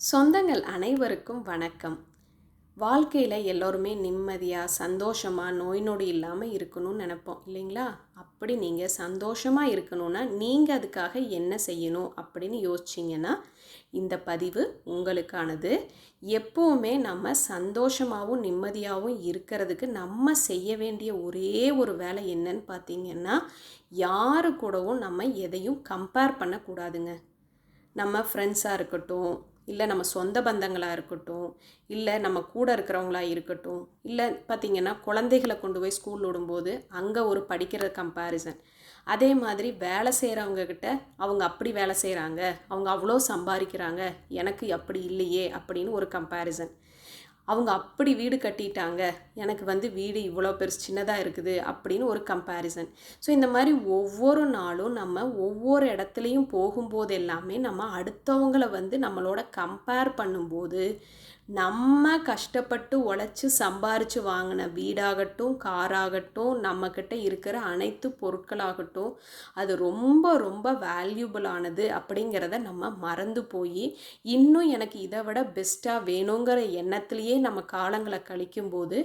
சொந்தங்கள் அனைவருக்கும் வணக்கம். வாழ்க்கையில் எல்லோருமே நிம்மதியாக சந்தோஷமாக நோய் நொடி இல்லாமல் இருக்கணும்னு நினைப்போம் இல்லைங்களா? அப்படி நீங்கள் சந்தோஷமாக இருக்கணும்னா நீங்கள் அதுக்காக என்ன செய்யணும் அப்படின்னு யோசிச்சிங்கன்னா இந்த பதிவு உங்களுக்கானது. எப்போவுமே நம்ம சந்தோஷமாகவும் நிம்மதியாகவும் இருக்கிறதுக்கு நம்ம செய்ய வேண்டிய ஒரே ஒரு வேலை என்னன்னு பார்த்தீங்கன்னா யாரு கூடவும் நம்ம எதையும் கம்பேர் பண்ணக்கூடாதுங்க. நம்ம ஃப்ரெண்ட்ஸாக இருக்கட்டும் இல்லை நம்ம சொந்த பந்தங்களாக இருக்கட்டும் இல்லை நம்ம கூட இருக்கிறவங்களா இருக்கட்டும் இல்லை பார்த்திங்கன்னா குழந்தைகளை கொண்டு போய் ஸ்கூல் விடும்போது அங்கே ஒரு படிக்கிற கம்பேரிசன் அதே மாதிரி வேலை செய்கிறவங்கக்கிட்ட அவங்க அப்படி வேலை செய்கிறாங்க அவங்க அவ்வளோ சம்பாதிக்கிறாங்க எனக்கு அப்படி இல்லையே அப்படின்னு ஒரு கம்பேரிசன் அவங்க அப்படி வீடு கட்டிட்டாங்க. எனக்கு வந்து வீடு இவ்வளோ பெருசு சின்னதாக இருக்குது அப்படின்னு ஒரு கம்பேரிசன் ஸோ இந்த மாதிரி ஒவ்வொரு நாளும் நம்ம ஒவ்வொரு இடத்துலையும் போகும்போது எல்லாமே நம்ம அடுத்தவங்களை வந்து நம்மளோட கம்பேர் பண்ணும்போது நம்ம கஷ்டப்பட்டு உழைச்சி சம்பாரித்து வாங்கின வீடாகட்டும் காராகட்டும் நம்மக்கிட்ட இருக்கிற அனைத்து பொருட்களாகட்டும் அது ரொம்ப ரொம்ப வேல்யூபிளானது அப்படிங்கிறத நம்ம மறந்து போய் இன்னும் எனக்கு இதை விட பெஸ்ட்டாக வேணுங்கிற எண்ணத்துலேயே நம்ம காலங்களை கழிக்கும்போது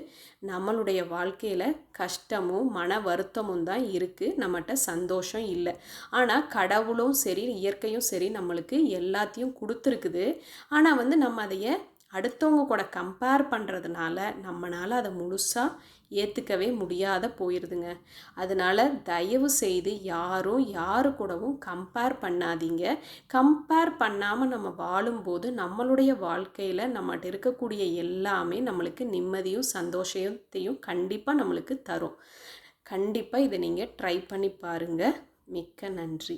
நம்மளுடைய வாழ்க்கையில் கஷ்டமும் மன வருத்தமும் தான் இருக்குது நம்மகிட்ட சந்தோஷம் இல்லை. ஆனால் கடவுளும் சரி இயற்கையும் சரி நம்மளுக்கு எல்லாத்தையும் கொடுத்துருக்குது. ஆனால் வந்து நம்ம அதைய அடுத்தவங்க கூட கம்பேர் பண்ணுறதுனால நம்மளால் அதை முழுசாக ஏற்றுக்கவே முடியாத போயிடுதுங்க அதனால் தயவு செய்து யாரும் யாரு கூடவும் கம்பேர் பண்ணாதீங்க. கம்பேர் பண்ணாமல் நம்ம வாழும்போது நம்மளுடைய வாழ்க்கையில் நம்மகிட்ட இருக்கக்கூடிய எல்லாமே நம்மளுக்கு நிம்மதியும் சந்தோஷத்தையும் கண்டிப்பாக நம்மளுக்கு தரும். கண்டிப்பாக இதை நீங்கள் ட்ரை பண்ணி பாருங்கள் மிக்க நன்றி.